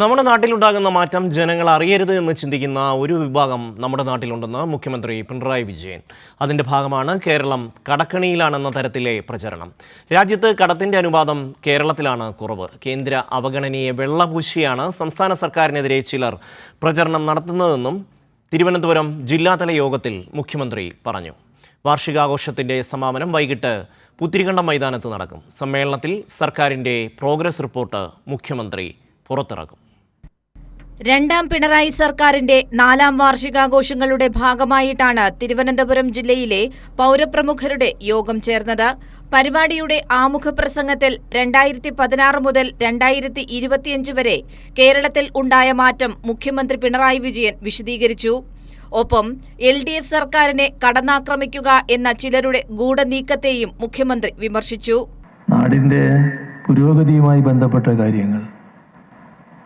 നമ്മുടെ നാട്ടിലുണ്ടാകുന്ന മാറ്റം ജനങ്ങൾ അറിയരുത് എന്ന് ചിന്തിക്കുന്ന ഒരു വിഭാഗം നമ്മുടെ നാട്ടിലുണ്ടെന്ന് മുഖ്യമന്ത്രി പിണറായി വിജയൻ. അതിന്റെ ഭാഗമാണ് കേരളം കടക്കണിയിലാണെന്ന തരത്തിലെ പ്രചരണം. രാജ്യത്ത് കടത്തിന്റെ അനുപാതം കേരളത്തിലാണ് കുറവ്. കേന്ദ്ര അവഗണനയെ വെള്ളപൂശിയാണ് സംസ്ഥാന സർക്കാരിനെതിരെ ചിലർ പ്രചരണം നടത്തുന്നതെന്നും തിരുവനന്തപുരം ജില്ലാതല യോഗത്തിൽ മുഖ്യമന്ത്രി പറഞ്ഞു. വാർഷികാഘോഷത്തിന്റെ സമാപനം വൈകിട്ട് പുത്തിരിക്കണ്ടം മൈതാനത്ത് നടക്കും. സമ്മേളനത്തിൽ സർക്കാരിന്റെ പ്രോഗ്രസ് റിപ്പോർട്ട് മുഖ്യമന്ത്രി പുറത്തിറക്കും. രണ്ടാം പിണറായി സർക്കാരിന്റെ നാലാം വാർഷികാഘോഷങ്ങളുടെ ഭാഗമായിട്ടാണ് തിരുവനന്തപുരം ജില്ലയിലെ പൗരപ്രമുഖരുടെ യോഗം ചേർന്നത്. പരിപാടിയുടെ ആമുഖ പ്രസംഗത്തിൽ രണ്ടായിരത്തി പതിനാറ് മുതൽ രണ്ടായിരത്തി ഇരുപത്തിയഞ്ച് വരെ കേരളത്തിൽ ഉണ്ടായ മാറ്റം മുഖ്യമന്ത്രി പിണറായി വിജയൻ വിശദീകരിച്ചു. ഒപ്പം എൽ ഡി എഫ് സർക്കാരിനെ കടന്നാക്രമിക്കുക എന്ന ചിലരുടെ ഗൂഢനീക്കത്തെയും മുഖ്യമന്ത്രി വിമർശിച്ചു. നാടിന്റെ പുരോഗതിയുമായി ബന്ധപ്പെട്ട കാര്യങ്ങൾ.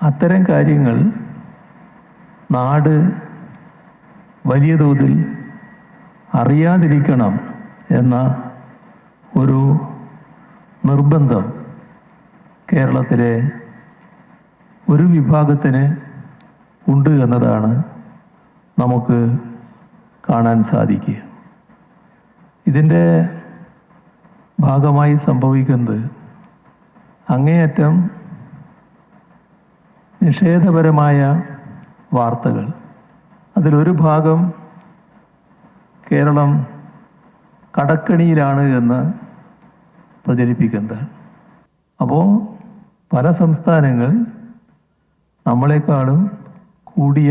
അത്തരം കാര്യങ്ങൾ നാട് വലിയ തോതിൽ അറിയാതിരിക്കണം എന്ന ഒരു നിർബന്ധം കേരളത്തിലെ ഒരു വിഭാഗത്തിന് ഉണ്ട് എന്നതാണ് നമുക്ക് കാണാൻ സാധിക്കുക. ഇതിന്റെ ഭാഗമായി സംഭവിക്കുന്നത് അങ്ങേയറ്റം നിഷേധപരമായ വാർത്തകൾ. അതിലൊരു ഭാഗം കേരളം കടക്കണിയിലാണ് എന്ന് പ്രചരിപ്പിക്കുന്നതാണ് അപ്പോൾ പല സംസ്ഥാനങ്ങൾ നമ്മളെക്കാളും കൂടിയ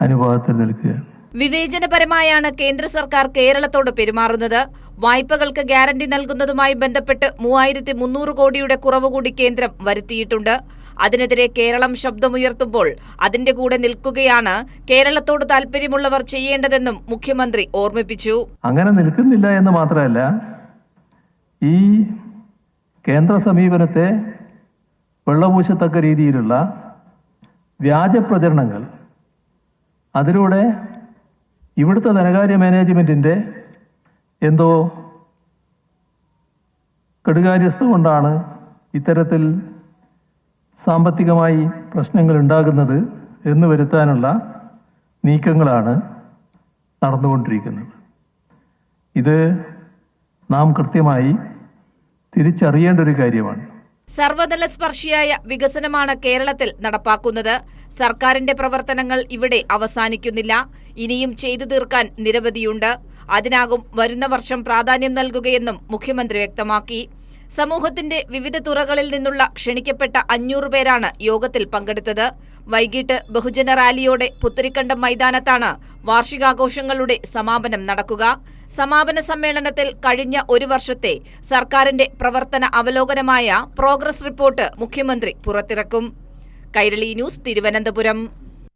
അനുപാതത്തിൽ നിൽക്കുകയാണ്. വിവേചനപരമായാണ് കേന്ദ്ര സർക്കാർ കേരളത്തോട് പെരുമാറുന്നത്. വായ്പകൾക്ക് ഗ്യാരണ്ടി നൽകുന്നതുമായി ബന്ധപ്പെട്ട് മൂവായിരത്തി മുന്നൂറ് കോടിയുടെ കുറവ് കൂടി കേന്ദ്രം വരുത്തിയിട്ടുണ്ട്. അതിനെതിരെ കേരളം ശബ്ദമുയർത്തുമ്പോൾ അതിന്റെ കൂടെ നിൽക്കുകയാണ് കേരളത്തോട് താൽപര്യമുള്ളവർ ചെയ്യേണ്ടതെന്നും മുഖ്യമന്ത്രി ഓർമ്മിപ്പിച്ചു. അങ്ങനെ നിൽക്കുന്നില്ല എന്ന് മാത്രമല്ല ഈ കേന്ദ്ര സമീപനത്തെ വെള്ളപൂശത്തക്ക രീതിയിലുള്ള വ്യാജ പ്രചരണങ്ങൾ അതിലൂടെ ഇവിടുത്തെ ധനകാര്യ മാനേജ്മെന്റിന്റെ എന്തോ കെടുകാര്യസ്ഥ കൊണ്ടാണ് ഇത്തരത്തിൽ സാമ്പത്തികമായി പ്രശ്നങ്ങൾ ഉണ്ടാകുന്നത് എന്ന് വരുത്താനുള്ള നീക്കങ്ങളാണ് നടന്നുകൊണ്ടിരിക്കുന്നത്. ഇത് നാം കൃത്യമായി തിരിച്ചറിയേണ്ട ഒരു കാര്യമാണ്. സർവതല സ്പർശിയായ വികസനമാണ് കേരളത്തിൽ നടപ്പാക്കുന്നത്. സർക്കാരിന്റെ പ്രവർത്തനങ്ങൾ ഇവിടെ അവസാനിക്കുന്നില്ല. ഇനിയും ചെയ്തു തീർക്കാൻ നിരവധിയുണ്ട്. അതിനാകും വരുന്ന വർഷം പ്രാധാന്യം നൽകുകയെന്നും മുഖ്യമന്ത്രി വ്യക്തമാക്കി. സമൂഹത്തിന്റെ വിവിധ തുറകളിൽ നിന്നുള്ള ക്ഷണിക്കപ്പെട്ട അഞ്ഞൂറ് പേരാണ് യോഗത്തിൽ പങ്കെടുത്തത്. വൈകിട്ട് ബഹുജന റാലിയോടെ പുത്തരിക്കണ്ടം മൈതാനത്താണ് വാർഷികാഘോഷങ്ങളുടെ സമാപനം നടക്കുക. സമാപന സമ്മേളനത്തിൽ കഴിഞ്ഞ ഒരു വർഷത്തെ സർക്കാരിന്റെ പ്രവർത്തന അവലോകനമായ പ്രോഗ്രസ് റിപ്പോർട്ട് മുഖ്യമന്ത്രി പുറത്തിറക്കും. കൈരളി ന്യൂസ് തിരുവനന്തപുരം.